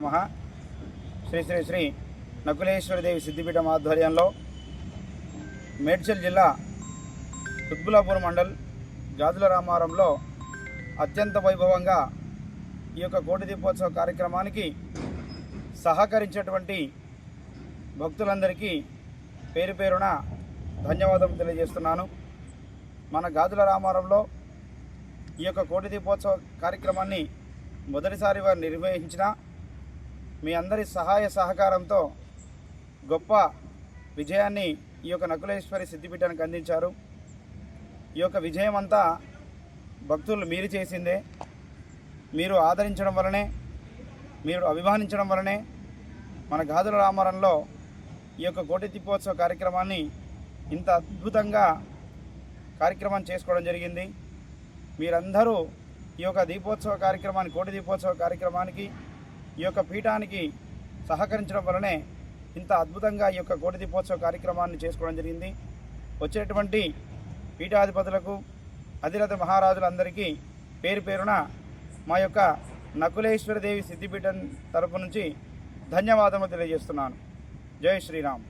మహా శ్రీ శ్రీ శ్రీ నకులేశ్వరదేవి సిద్ధిపీఠం ఆధ్వర్యంలో మేడ్చల్ జిల్లా తుద్బులాపూర్ మండల్ జాతుల రామారంలో అత్యంత వైభవంగా ఈ యొక్క కోటి దీపోత్సవ కార్యక్రమానికి సహకరించేటువంటి భక్తులందరికీ పేరు పేరున ధన్యవాదం తెలియజేస్తున్నాను. మన గాజుల రామారంలో ఈ యొక్క కోటి దీపోత్సవ కార్యక్రమాన్ని మొదటిసారి వారు నిర్వహించిన మీ అందరి సహాయ సహకారంతో గొప్ప విజయాన్ని ఈ యొక్క నకులేశ్వరి సిద్ధిపీఠానికి అందించారు. ఈ యొక్క విజయం అంతా భక్తులు మీరు చేసిందే. మీరు ఆదరించడం వలనే మీరు అభిమానించడం వలనే మన గాదుల రామారంలో ఈ యొక్క కోటి దీపోత్సవ కార్యక్రమాన్ని ఇంత అద్భుతంగా కార్యక్రమం చేసుకోవడం జరిగింది. మీరందరూ ఈ యొక్క దీపోత్సవ కార్యక్రమాన్ని కోటి దీపోత్సవ కార్యక్రమానికి ఈ యొక్క పీఠానికి సహకరించడం వలనే ఇంత అద్భుతంగా ఈ యొక్క కోటి దీపోత్సవ కార్యక్రమాన్ని చేసుకోవడం జరిగింది. వచ్చేటువంటి పీఠాధిపతులకు అధిరథ మహారాజులందరికీ పేరు పేరున మా యొక్క నకులేశ్వరదేవి సిద్ధిపీఠం తరపు నుంచి ధన్యవాదములు తెలియజేస్తున్నాను. జై శ్రీరామ్.